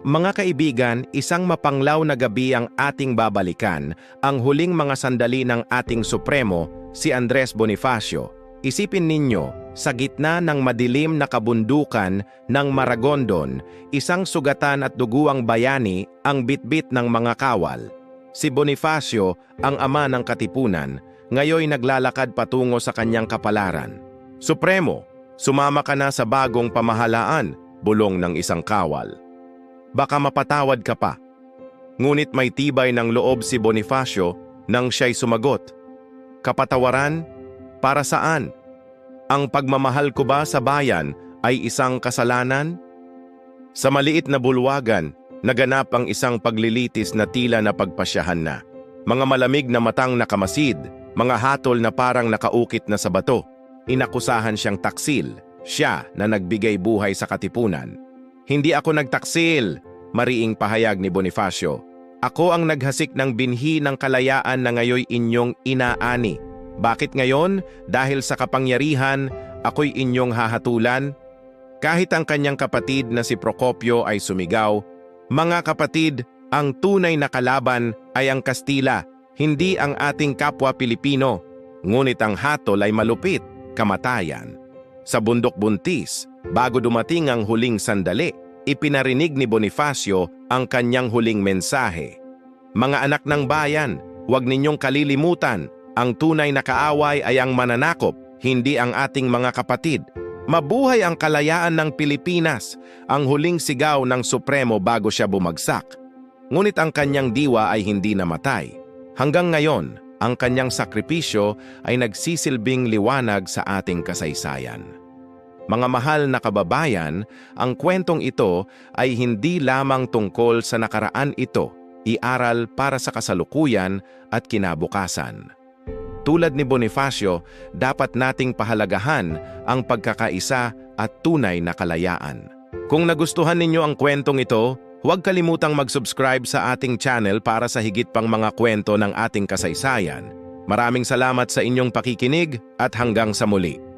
Mga kaibigan, isang mapanglaw na gabi ang ating babalikan, ang huling mga sandali ng ating Supremo, si Andres Bonifacio. Isipin ninyo, sa gitna ng madilim na kabundukan ng Maragondon, isang sugatan at duguang bayani ang bitbit ng mga kawal. Si Bonifacio, ang ama ng katipunan, ngayoy naglalakad patungo sa kanyang kapalaran. Supremo, sumama ka na sa bagong pamahalaan, bulong ng isang kawal. Baka mapatawad ka pa. Ngunit may tibay ng loob si Bonifacio nang siya'y sumagot. Kapatawaran? Para saan? Ang pagmamahal ko ba sa bayan ay isang kasalanan? Sa maliit na bulwagan, naganap ang isang paglilitis na tila na pagpasyahan na. Mga malamig na matang nakamasid, mga hatol na parang nakaukit na sa bato. Inakusahan siyang taksil, siya na nagbigay buhay sa katipunan. Hindi ako nagtaksil, mariing pahayag ni Bonifacio. Ako ang naghasik ng binhi ng kalayaan na ngayoy inyong inaani. Bakit ngayon? Dahil sa kapangyarihan, ako'y inyong hahatulan? Kahit ang kanyang kapatid na si Procopio ay sumigaw, Mga kapatid, ang tunay na kalaban ay ang Kastila, hindi ang ating kapwa Pilipino. Ngunit ang hatol ay malupit, kamatayan. Sa bundok buntis, bago dumating ang huling sandali, ipinarinig ni Bonifacio ang kanyang huling mensahe. Mga anak ng bayan, huwag ninyong kalilimutan, ang tunay na kaaway ay ang mananakop, hindi ang ating mga kapatid. Mabuhay ang kalayaan ng Pilipinas, ang huling sigaw ng Supremo bago siya bumagsak. Ngunit ang kanyang diwa ay hindi namatay. Hanggang ngayon, ang kanyang sakripisyo ay nagsisilbing liwanag sa ating kasaysayan. Mga mahal na kababayan, ang kwentong ito ay hindi lamang tungkol sa nakaraan ito, iaral para sa kasalukuyan at kinabukasan. Tulad ni Bonifacio, dapat nating pahalagahan ang pagkakaisa at tunay na kalayaan. Kung nagustuhan ninyo ang kwentong ito, huwag kalimutang mag-subscribe sa ating channel para sa higit pang mga kwento ng ating kasaysayan. Maraming salamat sa inyong pakikinig at hanggang sa muli.